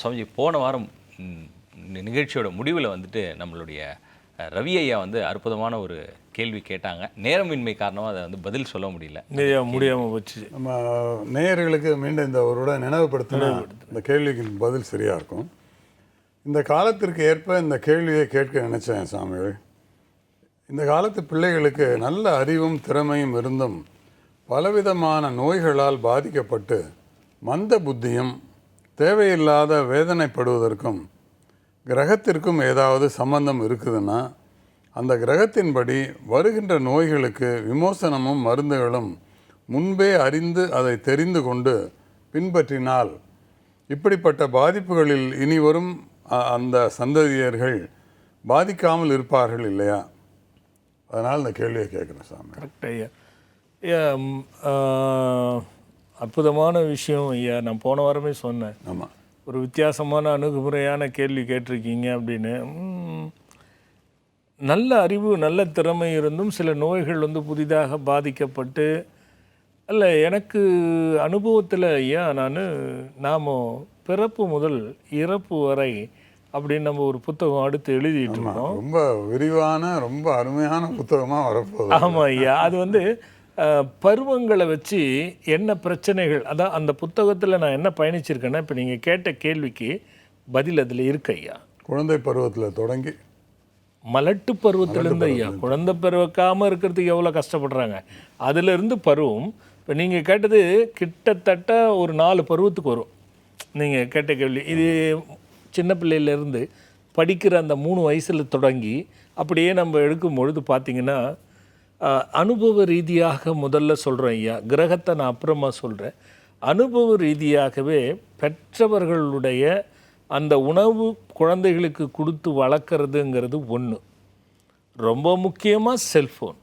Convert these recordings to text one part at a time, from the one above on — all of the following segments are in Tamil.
சுவாமிஜி போன வாரம் நிகழ்ச்சியோட முடிவில் வந்துட்டு நம்மளுடைய ரவி ஐயா வந்து அற்புதமான ஒரு கேள்வி கேட்டாங்க. நேரமின்மை காரணமாக அதை வந்து பதில் சொல்ல முடியல. முடியாமல் போச்சு. நம்ம நேயர்களுக்கு மீண்டும் இந்த ஒருவிட நினைவுபடுத்தினா இந்த கேள்விக்கு பதில் சரியாக இருக்கும். இந்த காலத்திற்கு ஏற்ப இந்த கேள்வியை கேட்க நினைச்சேன் சாமிகள். இந்த காலத்து பிள்ளைகளுக்கு நல்ல அறிவும் திறமையும் இருந்தும் பலவிதமான நோய்களால் பாதிக்கப்பட்டு மந்த புத்தியும் தேவையில்லாத வேதனைப்படுவதற்கும் கிரகத்திற்கும் ஏதாவது சம்பந்தம் இருக்குதுன்னா அந்த கிரகத்தின்படி வருகின்ற நோய்களுக்கு விமோசனமும் மருந்துகளும் முன்பே அறிந்து அதை தெரிந்து கொண்டு பின்பற்றினால் இப்படிப்பட்ட பாதிப்புகளில் இனி வரும் அந்த சந்ததியர்கள் பாதிக்காமல் இருப்பார்கள் இல்லையா? அதனால் இந்த கேள்வியை கேட்குறேன் சாமி. கரெக்ட் ஐயா. அற்புதமான விஷயம் ஐயா. நான் போன வாரமே சொன்னேன். ஆமாம் ஒரு வித்தியாசமான அணுகுமுறையான கேள்வி கேட்டிருக்கீங்க அப்படின்னு. நல்ல அறிவு நல்ல திறமை இருந்தும் சில நோய்கள் வந்து புதிதாக பாதிக்கப்பட்டு அல்ல எனக்கு அனுபவத்தில் ஐயா நான் நாம் பிறப்பு முதல் இறப்பு வரை அப்படின்னு நம்ம ஒரு புத்தகம் அடுத்து எழுதிட்டு இருக்கோம். ரொம்ப விரிவான ரொம்ப அருமையான புத்தகமாக வரப்போகுது. ஆமாம் ஐயா. அது வந்து பருவங்களை வச்சு என்ன பிரச்சனைகள் அதான் அந்த புத்தகத்தில் நான் என்ன பயணிச்சிருக்கேன்னா இப்போ நீங்கள் கேட்ட கேள்விக்கு பதில் அதில் இருக்கு ஐயா. குழந்தை பருவத்தில் தொடங்கி. மலட்டு பருவத்திலேருந்து ஐயா. குழந்தை பிறக்காமல் இருக்கிறதுக்கு எவ்வளோ கஷ்டப்படுறாங்க. அதிலிருந்து பருவம் இப்போ நீங்கள் கேட்டது கிட்டத்தட்ட ஒரு நாலு பருவத்துக்கு வரும். நீங்கள் கேட்ட கேள்வி. இது சின்ன பிள்ளையிலேருந்து படிக்கிற அந்த மூணு வயசில் தொடங்கி அப்படியே நம்ம எடுக்கும் பொழுது பார்த்தீங்கன்னா அனுபவ ரீதியாக முதல்ல சொல்கிறேன் ஐயா. கிரகத்தை நான் அப்புறமா சொல்கிறேன் அனுபவ ரீதியாகவே பெற்றவர்களுடைய அந்த உணவு குழந்தைகளுக்கு கொடுத்து வளர்க்குறதுங்கிறது ஒன்று ரொம்ப முக்கியமாக செல்ஃபோன்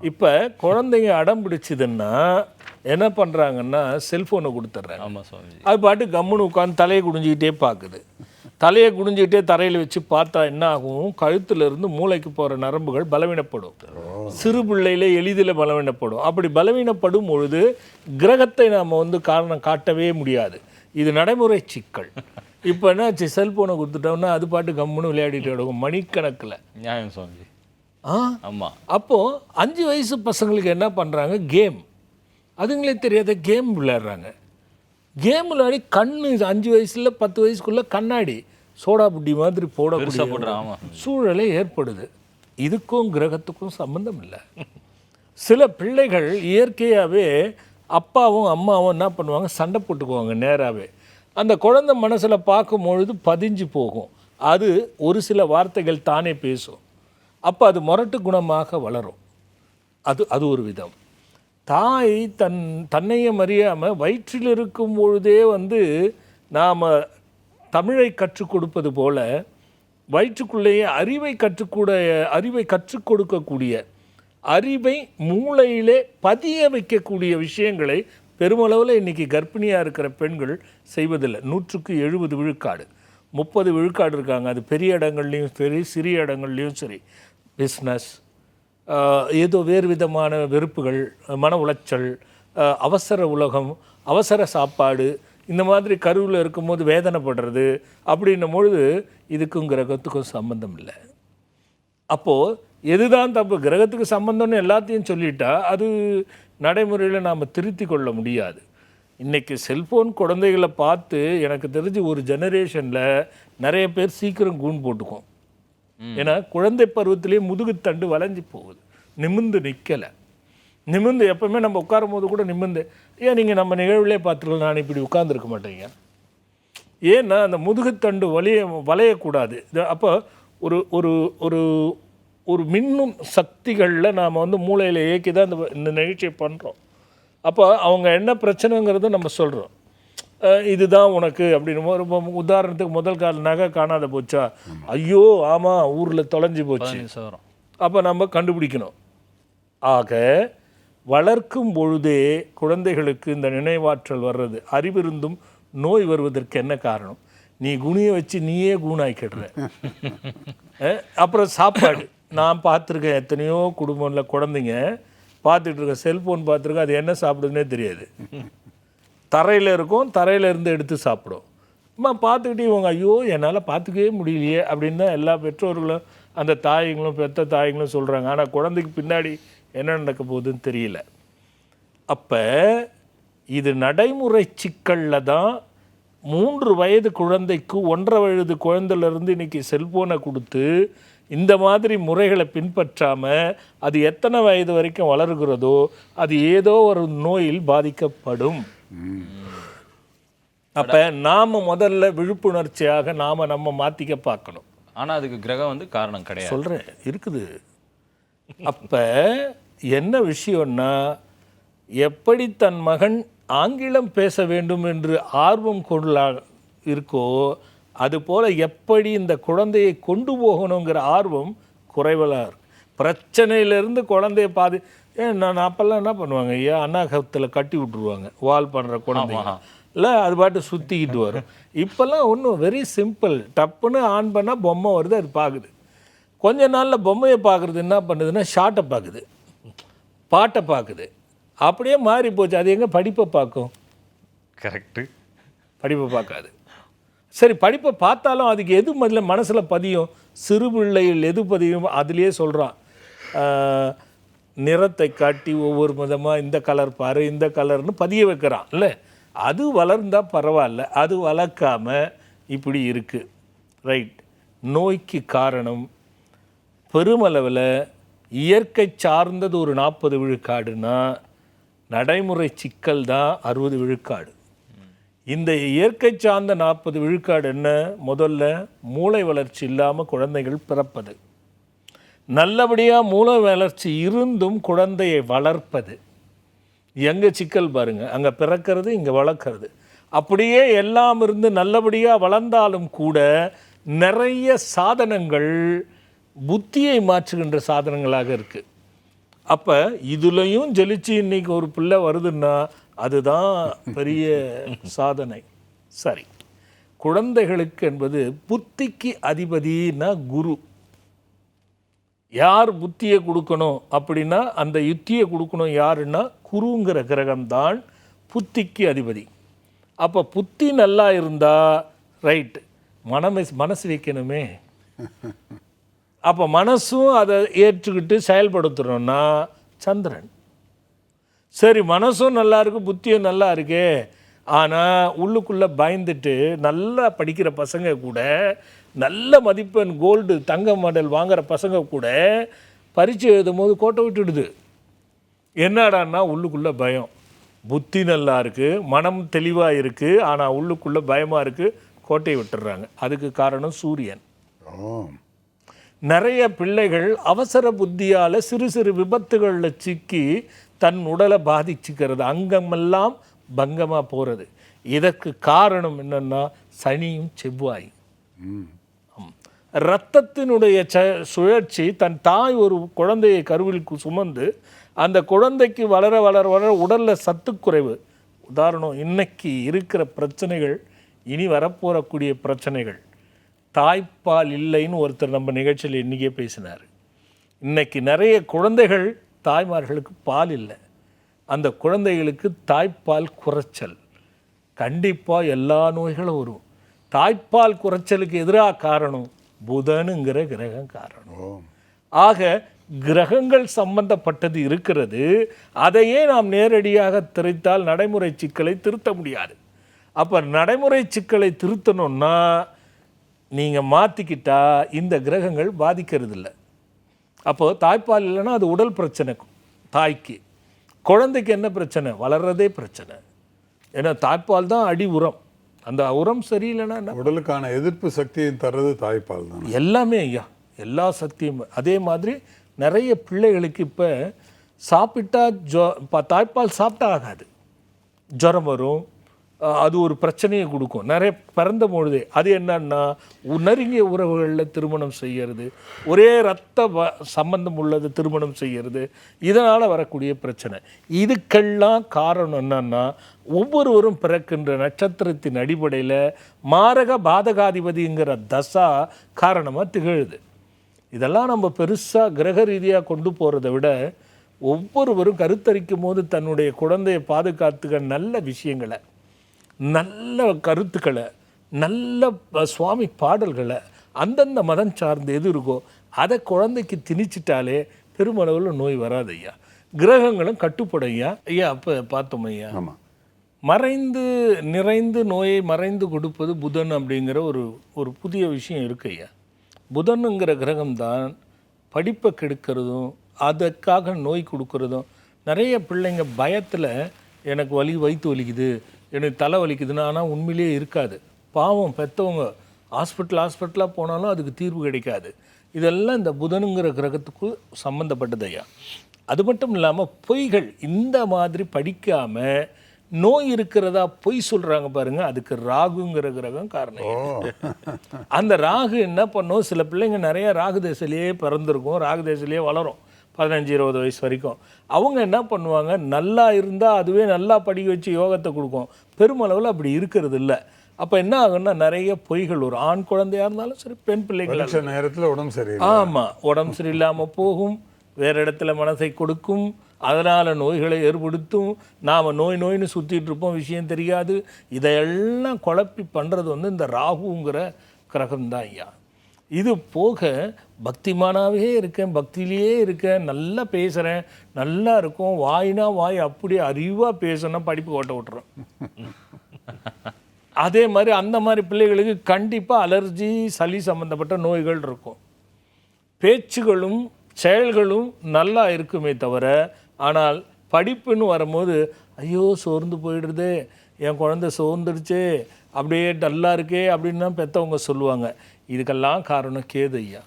இப்போ குழந்தைங்க அடம் பிடிச்சதுன்னா என்ன பண்ணுறாங்கன்னா செல்ஃபோனை கொடுத்துட்றாங்க. ஆமாம் சுவாமிஜி. அது பாட்டு கம்முன்னு உட்காந்து தலையை குடிஞ்சிக்கிட்டே பார்க்குது தலையை குடிஞ்சிக்கிட்டே தரையில் வச்சு பார்த்தா என்ன ஆகும் கழுத்துல இருந்து மூளைக்கு போகிற நரம்புகள் பலவீனப்படும். சிறு பிள்ளையில எளிதில் பலவீனப்படும். அப்படி பலவீனப்படும் பொழுது கிரகத்தை நாம் வந்து காரணம் காட்டவே முடியாது. இது நடைமுறை சிக்கல். இப்போ என்னாச்சு? செல்ஃபோனை கொடுத்துட்டோம்னா அது பாட்டு கம்முன்னு விளையாடிட்டு கிடக்கும். மணிக்கணக்கில். நியாயம் சுவாமிஜி ஆ? ஆமாம் அப்போது அஞ்சு வயசு பசங்களுக்கு என்ன பண்ணுறாங்க கேம். அதுங்களே தெரியாத கேம் விளையாடுறாங்க. கேம் விளையாடி கண்ணு அஞ்சு வயசுல பத்து வயசுக்குள்ள கண்ணாடி சோடா புட்டி மாதிரி போடக்கூடிய. சூழலே ஏற்படுது. இதுக்கும் கிரகத்துக்கும் சம்பந்தம் இல்லை. சில பிள்ளைகள் இயற்கையாகவே அப்பாவும் அம்மாவும் என்ன பண்ணுவாங்க? சண்டை போட்டுக்குவாங்க நேராகவே அந்த குழந்தை மனசில் பார்க்கும் பொழுது பதிஞ்சு போகும். அது ஒரு சில வார்த்தைகள் தானே பேசும். அப்போ அது முரட்டு குணமாக வளரும். அது அது ஒரு விதம். தாய் தன் தன்னையும் அறியாமல் வயிற்றில் இருக்கும் பொழுதே வந்து நாம் தமிழை கற்றுக் கொடுப்பது போல வயிற்றுக்குள்ளேயே அறிவை கற்றுக்கூட அறிவை கற்றுக் கொடுக்கக்கூடிய அறிவை மூளையிலே பதிய வைக்கக்கூடிய விஷயங்களை பெருமளவில் இன்றைக்கி கர்ப்பிணியாக இருக்கிற பெண்கள் செய்வதில்லை. நூற்றுக்கு எழுபது விழுக்காடு. முப்பது விழுக்காடு இருக்காங்க. அது பெரிய இடங்கள்லையும் சரி சிறிய இடங்கள்லையும் சரி. பிஸ்னஸ் ஏதோ வேறு விதமான வெறுப்புகள் மன உளைச்சல் அவசர உலகம் அவசர சாப்பாடு இந்த மாதிரி கருவில் இருக்கும்போது வேதனைப்படுறது அப்படின்னும் பொழுது இதுக்கும் கிரகத்துக்கும் சம்பந்தம் இல்லை. அப்போது எதுதான் தப்பு? கிரகத்துக்கு சம்பந்தம்னு எல்லாத்தையும் சொல்லிட்டா அது நடைமுறையில் நாம் திருத்தி கொள்ள முடியாது. இன்றைக்கி செல்ஃபோன் குழந்தைகளை பார்த்து எனக்கு தெரிஞ்சு ஒரு ஜெனரேஷனில் நிறைய பேர் சீக்கிரம் கூண் போட்டுக்கும். ஏன்னா குழந்தை பருவத்திலேயே முதுகுத்தண்டு வளைஞ்சு போகுது. நிமிந்து நிற்கலை நிமிந்து எப்பவுமே நம்ம உட்காரும் போது கூட நிமிந்து ஏன் நீங்கள் நம்ம நிகழ்வுலேயே பார்த்துருக்கலாம் நான் இப்படி உட்காந்துருக்க மாட்டேங்க. ஏன்னா அந்த முதுகுத்தண்டு வலிய வளையக்கூடாது. இது அப்போ ஒரு ஒரு ஒரு ஒரு மின்னும் சக்திகளில் நாம் வந்து மூளையில் இயக்கி தான் இந்த இந்த நிகழ்ச்சியை பண்ணுறோம் அப்போ அவங்க என்ன பிரச்சனைங்கிறத நம்ம சொல்கிறோம் இதுதான் உனக்கு அப்படின்னு ரொம்ப உதாரணத்துக்கு முதல் கால நகை காணாத போச்சா? ஐயோ ஆமாம் ஊரில் தொலைஞ்சு போச்சு. அப்போ நம்ம கண்டுபிடிக்கணும். ஆக வளர்க்கும் பொழுதே குழந்தைகளுக்கு இந்த நினைவாற்றல் வர்றது அறிவிருந்தும் நோய் வருவதற்கு என்ன காரணம்? நீ குனியை வச்சு நீயே கூணாக்கிடுற அப்புறம் சாப்பாடு. நான் பார்த்துருக்கேன் எத்தனையோ குடும்பம்ல குழந்தைங்க பார்த்துட்டு இருக்கேன் செல்ஃபோன் பார்த்துருக்கேன் அது என்ன சாப்பிடுதுன்னே தெரியாது. தரையில் இருக்கும் தரையிலேருந்து எடுத்து சாப்பிடும். அம்மா பார்த்துக்கிட்டே இவங்க ஐயோ என்னால் பார்த்துக்கவே முடியலையே அப்படின்னு தான் எல்லா பெற்றோர்களும் அந்த தாய்களும் பெத்த தாய்களும் சொல்கிறாங்க ஆனால் குழந்தைக்கு பின்னாடி என்ன நடக்க போகுதுன்னு தெரியல. அப்போ இது நடைமுறை சிக்கலில் தான் மூன்று வயது குழந்தைக்கு ஒன்றரை வயது குழந்தையிலேருந்து இன்னைக்கு செல்போனை கொடுத்து இந்த மாதிரி முறைகளை பின்பற்றாமல் அது எத்தனை வயது வரைக்கும் வளர்கிறதோ அது ஏதோ ஒரு நோயில் பாதிக்கப்படும். அப்போ நாம் முதல்ல விழிப்புணர்ச்சியாக நாம் நம்ம மாற்றிக்க பார்க்கணும். ஆனா அதுக்கு கிரகம் வந்து காரணம் கிடையாது. சொல்கிறேன் இருக்குது. அப்போ என்ன விஷயம்னா எப்படி தன் மகன் ஆங்கிலம் பேச வேண்டும் என்று ஆர்வம் கொள்ளா இருக்கோ அதுபோல் எப்படி இந்த குழந்தையை கொண்டு போகணுங்கிற ஆர்வம் குறைவலாக இருக்கு. பிரச்சனையிலேருந்து குழந்தைய பாதி ஏன் நான் அப்போல்லாம் என்ன பண்ணுவாங்க ஐயா அண்ணாகத்தில் கட்டி விட்ருவாங்க வால் பண்ணுற குழந்தைங்க. இல்லை அது பாட்டு சுற்றிக்கிட்டு வரும். இப்போல்லாம் ஒன்றும் வெரி சிம்பிள் டப்புன்னு ஆன் பண்ணால் பொம்மை வருது அது பார்க்குது கொஞ்ச நாளில் பொம்மையை பார்க்குறது என்ன பண்ணுதுன்னா ஷார்ட்டை பார்க்குது பாட்டை பார்க்குது அப்படியே மாறி போச்சு. அது எங்கே படிப்பை பார்க்கும்? கரெக்டு படிப்பை பார்க்காது. சரி படிப்பை பார்த்தாலும் அதுக்கு எது முதல்ல மனசில் பதியும்? சிறு பிள்ளைகள் எது பதியும்? அதுலேயே சொல்கிறான் நிறத்தை காட்டி ஒவ்வொரு விதமாக இந்த கலர் பாரு இந்த கலர்னு பதிய வைக்கிறான் இல்லை? அது வளர்ந்தா பரவாயில்ல. அது வளர்க்காம இப்படி இருக்குது ரைட் நோய்க்கு காரணம் பெருமளவில் இயற்கை சார்ந்தது ஒரு நாற்பது விழுக்காடுனா நடைமுறை சிக்கல் தான் அறுபது விழுக்காடு. இந்த இயற்கை சார்ந்த நாற்பது விழுக்காடு என்ன? முதல்ல மூளை வளர்ச்சி இல்லாமல் குழந்தைகள் பிறப்பது. நல்லபடியாக மூளை வளர்ச்சி இருந்தும் குழந்தையை வளர்ப்பது. எங்கே சிக்கல் பாருங்கள் அங்கே பிறக்கிறது இங்கே வளர்க்கறது. அப்படியே எல்லாம் இருந்து நல்லபடியாக வளர்ந்தாலும் கூட நிறைய சாதனங்கள் புத்தியை மாற்றுகின்ற சாதனங்களாக இருக்குது அப்போ இதுலேயும் ஜெலிச்சு இன்னைக்கு ஒரு பிள்ளை வருதுன்னா அதுதான் பெரிய சாதனை. சரி. குழந்தைகளுக்கு என்பது புத்திக்கு அதிபதினா குரு. யார் புத்தியை கொடுக்கணும் அப்படின்னா அந்த யுத்தியை கொடுக்கணும் யாருன்னா குருங்கிற கிரகம்தான் புத்திக்கு அதிபதி. அப்போ புத்தி நல்லா இருந்தால் ரைட் மனமை மனசு வைக்கணுமே. அப்போ மனசும் அதை ஏற்றுக்கிட்டு செயல்படுத்துகிறோன்னா சந்திரன். சரி மனசும் நல்லா இருக்குது புத்தியும் நல்லா இருக்கே. ஆனால் உள்ளுக்குள்ளே பயந்துட்டு நல்லா படிக்கிற பசங்க கூட நல்ல மதிப்பெண் கோல்டு தங்க மாடல் வாங்குகிற பசங்க கூட பரீட்சை எழுதும் போது கோட்டை விட்டுடுது. என்னடான்னா உள்ளுக்குள்ளே பயம். புத்தி நல்லா இருக்குது மனம் தெளிவாக இருக்குது ஆனால் உள்ளுக்குள்ளே பயமாக இருக்குது கோட்டையை விட்டுடுறாங்க. அதுக்கு காரணம் சூரியன். நிறைய பிள்ளைகள் அவசர புத்தியால் சிறு சிறு விபத்துகளில் சிக்கி தன் உடலை பாதிச்சுக்கிறது. அங்கமெல்லாம் பங்கமாக போகிறது இதற்கு காரணம் என்னன்னா சனியும் செவ்வாயும். இரத்தத்தினுடைய ச சுழற்சி தன் தாய் ஒரு குழந்தையை கருவில் சுமந்து அந்த குழந்தைக்கு வளர வளர வளர உடலில் சத்துக்குறைவு உதாரணம் இன்னைக்கு இருக்கிற பிரச்சனைகள் இனி வரப்போறக்கூடிய பிரச்சனைகள். தாய்ப்பால் இல்லைன்னு ஒருத்தர் நம்ம நிகழ்ச்சியில் இன்றைக்கே பேசினார். இன்னைக்கு நிறைய குழந்தைகள் தாய்மார்களுக்கு பால் இல்லை. அந்த குழந்தைகளுக்கு தாய்ப்பால் குறைச்சல். கண்டிப்பாக எல்லா நோய்களும் வரும். தாய்ப்பால் குறைச்சலுக்கு எதிராக காரணம் புதனுங்கிற கிரகம் காரணம். ஆக கிரகங்கள் சம்பந்தப்பட்டது இருக்கிறது. அதையே நாம் நேரடியாக திரைத்தால் நடைமுறை சிக்கலை திருத்த முடியாது. அப்போ நடைமுறை சிக்கலை திருத்தணும்னா நீங்கள் மாற்றிக்கிட்டா இந்த கிரகங்கள் பாதிக்கிறது இல்லை அப்போ தாய்ப்பால் இல்லைன்னா அது உடல் பிரச்சனை. தாய்க்கு. குழந்தைக்கு என்ன பிரச்சனை? வளர்றதே பிரச்சனை. ஏன்னா தாய்ப்பால் தான் அடி உரம். அந்த உரம் சரியில்லைன்னா உடலுக்கான எதிர்ப்பு சக்தியை தர்றது தாய்ப்பால் தான்? எல்லாமே ஐயா. எல்லா சக்தியும். அதே மாதிரி நிறைய பிள்ளைகளுக்கு இப்போ சாப்பிட்டா ஜொ இப்போ தாய்ப்பால் சாப்பிட்டா ஆகாது. ஜுரம் வரும். அது ஒரு பிரச்சனையை கொடுக்கும். நிறைய பிறந்த பொழுதே அது என்னன்னா நெருங்கிய உறவுகளில் திருமணம் செய்கிறது ஒரே ரத்த வ- சம்பந்தம் உள்ளது திருமணம் செய்கிறது இதனால் வரக்கூடிய பிரச்சனை. இதுக்கெல்லாம் காரணம் என்னன்னா ஒவ்வொருவரும் பிறக்கின்ற நட்சத்திரத்தின் அடிப்படையில் மாரக பாதகாதிபதிங்கிற தசா காரணமாக திகழுது. இதெல்லாம் நம்ம பெருசாக கிரக ரீதியாக கொண்டு போகிறத விட ஒவ்வொருவரும் கருத்தரிக்கும் போது தன்னுடைய குழந்தையை பாதுகாத்துக்க நல்ல விஷயங்களை. நல்ல கருத்துக்களை நல்ல சுவாமி பாடல்களை அந்தந்த மதம் சார்ந்து எது இருக்கோ அதை குழந்தைக்கு திணிச்சிட்டாலே பெருமளவில் நோய் வராது ஐயா. கிரகங்களும் கட்டுப்படும் ஐயா. ஐயா அப்போ பார்த்தோம் ஐயா. ஆமாம் மறைந்து நிறைந்து நோயை மறைந்து கொடுப்பது புதன் அப்படிங்கிற ஒரு ஒரு புதிய விஷயம் இருக்கு ஐயா. புதனுங்கிற கிரகம்தான் படிப்பை கெடுக்கிறதும் அதற்காக நோய் கொடுக்கறதும் நிறைய பிள்ளைங்க பயத்தில் எனக்கு வலி வயிற்று வலிக்குது எனக்கு தலை வலிக்குதுன்னா ஆனால் உண்மையிலேயே இருக்காது. பாவம் பெற்றவங்க ஹாஸ்பிட்டல் ஹாஸ்பிட்டலாக போனாலும் அதுக்கு தீர்வு கிடைக்காது. இதெல்லாம் இந்த புதனுங்கிற கிரகத்துக்கு சம்மந்தப்பட்டது ஐயா. அது மட்டும் இல்லாமல் பொய்கள் இந்த மாதிரி படிக்காமல் நோய் இருக்கிறதா பொய் சொல்கிறாங்க பாருங்க அதுக்கு ராகுங்கிற கிரகம் காரணம் அந்த ராகு என்ன பண்ணும்? சில பிள்ளைங்க நிறைய ராகு தேசத்திலேயே பிறந்திருக்கும் ராகு தேசத்திலேயே வளரும். பதினஞ்சு இருபது வயசு வரைக்கும். அவங்க என்ன பண்ணுவாங்க? நல்லா இருந்தால் அதுவே நல்லா படிக்க வச்சு யோகத்தை கொடுக்கும். பெருமளவில் அப்படி இருக்கிறது இல்லை. அப்போ என்ன ஆகும்னா நிறைய பொய்கள் வரும். ஆண் குழந்தையா இருந்தாலும் சரி பெண் பிள்ளைகள் நேரத்தில் உடம்பு சரியில்லை. ஆமாம் உடம்பு சரியில்லாமல் போகும். வேறு இடத்துல மனசை கொடுக்கும். அதனால் நோய்களை ஏற்படுத்தும். நாம் நோய் நோய்னு சுற்றிட்டு இருப்போம். விஷயம் தெரியாது. இதையெல்லாம் குழப்பி பண்ணுறது வந்து இந்த ராகுங்கிற கிரகம்தான் ஐயா. இது போக பக்திமானாவே இருக்கேன் பக்தியிலேயே இருக்கேன் நல்லா பேசுகிறேன் நல்லா இருக்கும். வாய்னா வாய் அப்படியே அறிவாக பேசணும் படிப்பு ஓட்ட விட்டுறோம் அதே மாதிரி அந்த மாதிரி பிள்ளைகளுக்கு கண்டிப்பாக அலர்ஜி சளி சம்மந்தப்பட்ட நோய்கள் இருக்கும். பேச்சுகளும் செயல்களும் நல்லா இருக்குமே தவிர ஆனால் படிப்புன்னு வரும்போது ஐயோ சோர்ந்து போயிடுது என் குழந்தை சோர்ந்துடுச்சே அப்படியே டல்லாக இருக்கே அப்படின்னு தான் பெற்றவங்க சொல்லுவாங்க. இதுக்கெல்லாம் காரணம் கேது ஐயா.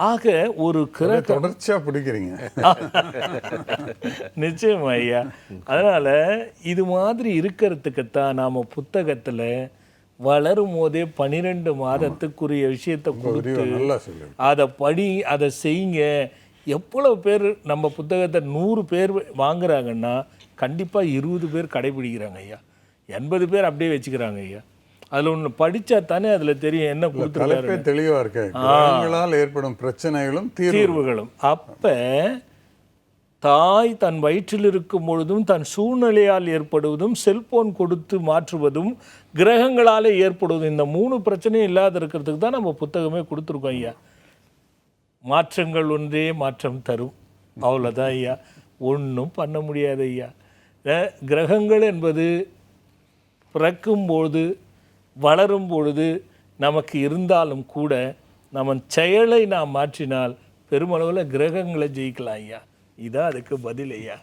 ஆக ஒரு கிர தொடர்ச்சியா பிடிக்கிறீங்க. நிச்சயம் ஐயா. அதனால இது மாதிரி இருக்கிறதுக்குத்தான் நாம புத்தகத்துல வளரும் போதே பன்னிரெண்டு மாதத்துக்குரிய விஷயத்தை கொடுத்து அதை படி அதை செய்யுங்க எவ்வளவு பேர் நம்ம புத்தகத்தை நூறு பேர் வாங்குறாங்கன்னா கண்டிப்பாக இருபது பேர் கடைபிடிக்கிறாங்க ஐயா. எண்பது பேர் அப்படியே வச்சுக்கிறாங்க ஐயா. அதில் ஒன்று படித்தா தானே அதில் தெரியும் என்ன கொடுத்துருக்காரு தலைப்பே தெளிவா இருக்கு. கிரகங்களால் ஏற்படும் பிரச்சனைகளும் தீர்வு தீர்வுகளும். அப்ப தாய் தன் வயிற்றில் இருக்கும் பொழுதும் தன் சூழ்நிலையால் ஏற்படுவதும் செல்போன் கொடுத்து மாற்றுவதும் கிரகங்களாலே ஏற்படுவதும் இந்த மூணு பிரச்சனையும் இல்லாத இருக்கிறதுக்கு தான் நம்ம புத்தகமே கொடுத்துருக்கோம் ஐயா. மாற்றங்கள் ஒன்றே மாற்றம் தரும். அவ்வளோதான் ஐயா. ஒன்றும் பண்ண முடியாது ஐயா. கிரகங்கள் என்பது பிறக்கும்பொழுது வளரும் பொழுது நமக்கு இருந்தாலும் கூட நம்ம செயலை நாம் மாற்றினால் பெருமளவில் கிரகங்களை ஜெயிக்கலாம் ஐயா. இதான் அதுக்கு பதில் ஐயா.